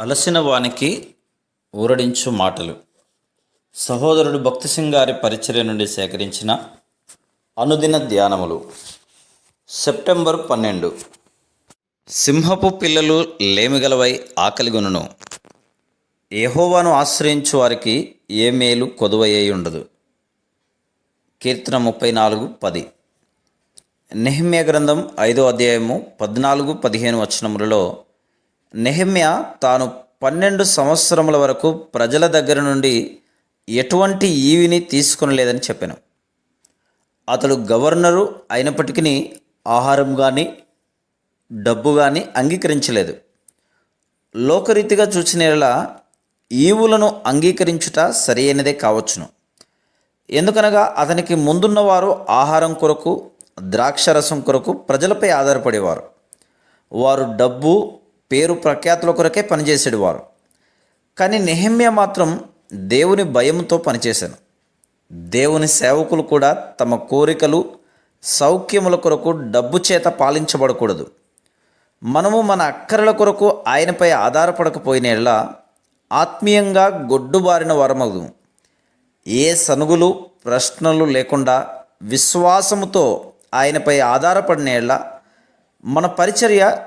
అలసిన వానికి ఊరడించు మాటలు. సహోదరుడు భక్తి సింగారి పరిచర్య నుండి సేకరించిన అనుదిన ధ్యానములు. సెప్టెంబర్ పన్నెండు. సింహపు పిల్లలు లేమిగలవై ఆకలిగొనును. యెహోవాను ఆశ్రయించు వారికి ఏ మేలు కొదువయ్యి ఉండదు కీర్తన ముప్పై నాలుగు పది. నెహమ్య గ్రంథం ఐదో అధ్యాయము పద్నాలుగు పదిహేను వచనములలో నెహమ్య తాను పన్నెండు సంవత్సరముల వరకు ప్రజల దగ్గర నుండి ఎటువంటి ఈవిని తీసుకునలేదని చెప్పాను. అతడు గవర్నరు అయినప్పటికీ ఆహారం కానీ డబ్బు కానీ అంగీకరించలేదు. లోకరీతిగా చూసిన ఈవులను అంగీకరించుట సరి అయినదే కావచ్చును. ఎందుకనగా అతనికి ముందున్నవారు ఆహారం కొరకు ద్రాక్షరసం కొరకు ప్రజలపై ఆధారపడేవారు. వారు డబ్బు పేరు ప్రఖ్యాతుల కొరకే పనిచేసేవారు కానీ నెహమ్య మాత్రం దేవుని భయంతో పనిచేశాను. దేవుని సేవకులు కూడా తమ కోరికలు సౌఖ్యముల కొరకు డబ్బు చేత పాలించబడకూడదు. మనము మన అక్కరల కొరకు ఆయనపై ఆధారపడకపోయిన ఆత్మీయంగా గొడ్డుబారిన వరమగు ఏ సనుగులు ప్రశ్నలు లేకుండా విశ్వాసముతో ఆయనపై ఆధారపడిన మన పరిచర్య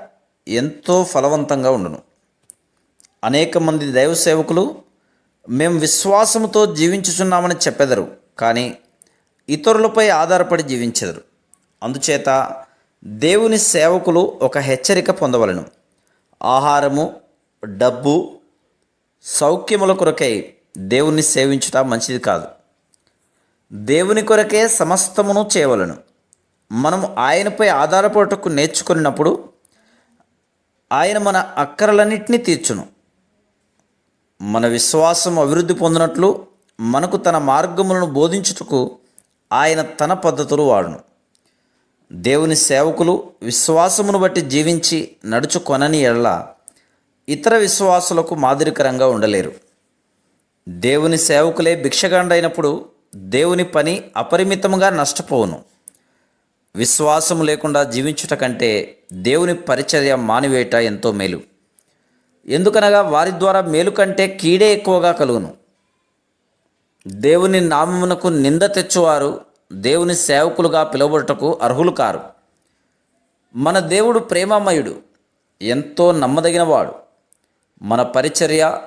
ఎంతో ఫలవంతంగా ఉండును. అనేక మంది దైవ సేవకులు మేము విశ్వాసముతో జీవించుచున్నామని చెప్పెదరు కానీ ఇతరులపై ఆధారపడి జీవించెదరు. అందుచేత దేవుని సేవకులు ఒక హెచ్చరిక పొందవలను. ఆహారము డబ్బు సౌఖ్యముల కొరకై దేవుణ్ణి సేవించుట మంచిది కాదు. దేవుని కొరకే సమస్తమును చేయవలను. మనం ఆయనపై ఆధారపడటకు నేర్చుకున్నప్పుడు ఆయన మన అక్కరలన్నింటినీ తీర్చును. మన విశ్వాసం అభివృద్ధి పొందినట్లు మనకు తన మార్గములను బోధించుటకు ఆయన తన పద్ధతులు వాడును. దేవుని సేవకులు విశ్వాసమును బట్టి జీవించి నడుచుకొనని ఎడల ఇతర విశ్వాసులకు మాదిరికరంగా ఉండలేరు. దేవుని సేవకులే భిక్షగాండైనప్పుడు దేవుని పని అపరిమితంగా నష్టపోవును. విశ్వాసము లేకుండా జీవించుట కంటే దేవుని పరిచర్య మానివేట ఎంతో మేలు. ఎందుకనగా వారి ద్వారా మేలు కంటే కీడే ఎక్కువగా కలుగును. దేవుని నామమునకు నింద తెచ్చువారు దేవుని సేవకులుగా పిలువబడుటకు అర్హులు కారు. మన దేవుడు ప్రేమమయుడు ఎంతో నమ్మదగినవాడు. మన పరిచర్య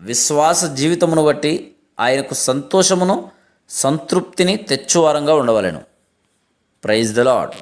విశ్వాస జీవితమును బట్టి ఆయనకు సంతోషమును సంతృప్తిని తెచ్చువారంగా ఉండవలెను. Praise the Lord.